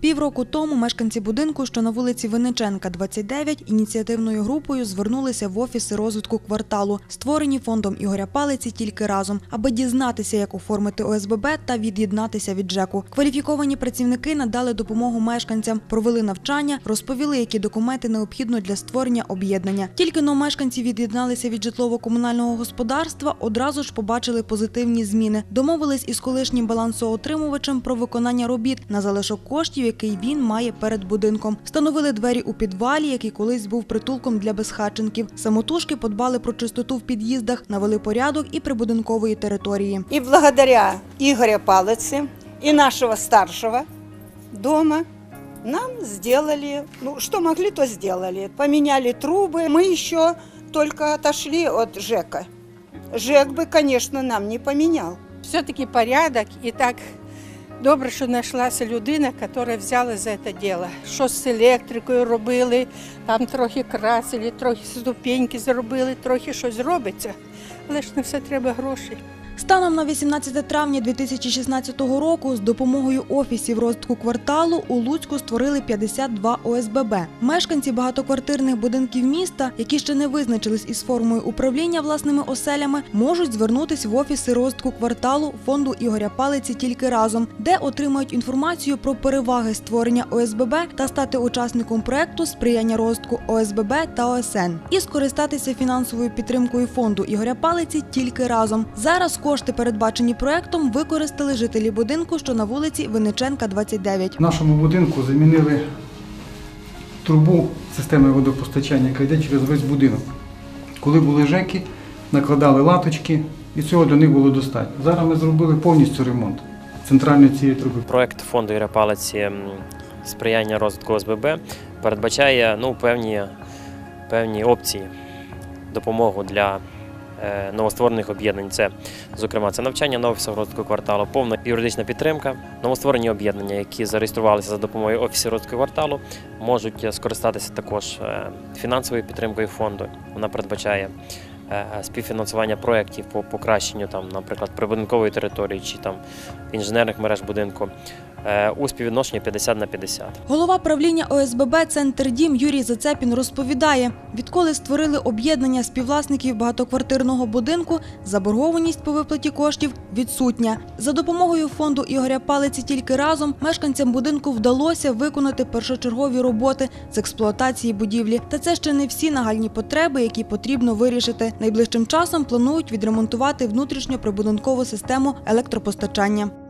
Півроку тому мешканці будинку, що на вулиці Винниченка, 29, ініціативною групою звернулися в офіси розвитку кварталу, створені фондом Ігоря Палиці тільки разом, аби дізнатися, як оформити ОСББ та від'єднатися від ЖЕКу. Кваліфіковані працівники надали допомогу мешканцям, провели навчання, розповіли, які документи необхідно для створення об'єднання. Тільки но мешканці від'єдналися від житлово-комунального господарства, одразу ж побачили позитивні зміни. Домовились із колишнім балансоотримувачем про виконання робіт на залишок коштів, який він має перед будинком. Встановили двері у підвалі, який колись був притулком для безхатченків. Самотужки подбали про чистоту в під'їздах, навели порядок і прибудинкової території. И благодаря Игоря Палыцы и нашего старшего дома нам сделали, ну, что могли, то сделали. Поменяли трубы. Мы еще только отошли от ЖЭКа. ЖЭК бы, конечно, нам не поменял. все-таки порядок і так добре, що знайшлася людина, яка взяла за це діло. Що з електрикою робили, там трохи красили, трохи ступеньки зробили, трохи щось робиться. Але ж на все треба грошей. Станом на 18 травня 2016 року з допомогою офісів розвитку кварталу у Луцьку створили 52 ОСББ. Мешканці багатоквартирних будинків міста, які ще не визначились із формою управління власними оселями, можуть звернутись в офіси розвитку кварталу фонду Ігоря Палиці тільки разом, де отримають інформацію про переваги створення ОСББ та стати учасником проекту сприяння розвитку ОСББ та ОСН і скористатися фінансовою підтримкою фонду Ігоря Палиці тільки разом. Зараз кошти, передбачені проектом, використали жителі будинку, що на вулиці Винниченка, 29. В нашому будинку замінили трубу системи водопостачання, яка йде через весь будинок. Коли були ЖЕКи, накладали латочки, і цього для них було достатньо. Зараз ми зробили повністю ремонт центральної цієї труби. Проект фонду Ігоря Палиці сприяння розвитку ОСББ передбачає ну, певні, певні опції допомогу для новостворених об'єднань. Це, зокрема, це навчання на офісах Родського кварталу, повна юридична підтримка. Новостворені об'єднання, які зареєструвалися за допомогою офісів Родського кварталу, можуть е, скористатися також е, фінансовою підтримкою фонду. Вона передбачає е, співфінансування проєктів по покращенню, там, наприклад, прибудинкової території чи там інженерних мереж будинку е, у співвідношенні 50 на 50. Голова правління ОСББ «Центр Дім» Юрій Зацепін розповідає, відколи створили об'єднання співвласників багатоквартирного будинку, заборгованість по виплаті коштів відсутня. За допомогою фонду Ігоря Палиці тільки разом мешканцям будинку вдалося виконати першочергові роботи з експлуатації будівлі. Та це ще не всі нагальні потреби, які потрібно вирішити. Найближчим часом планують відремонтувати внутрішньоприбудинкову систему електропостачання.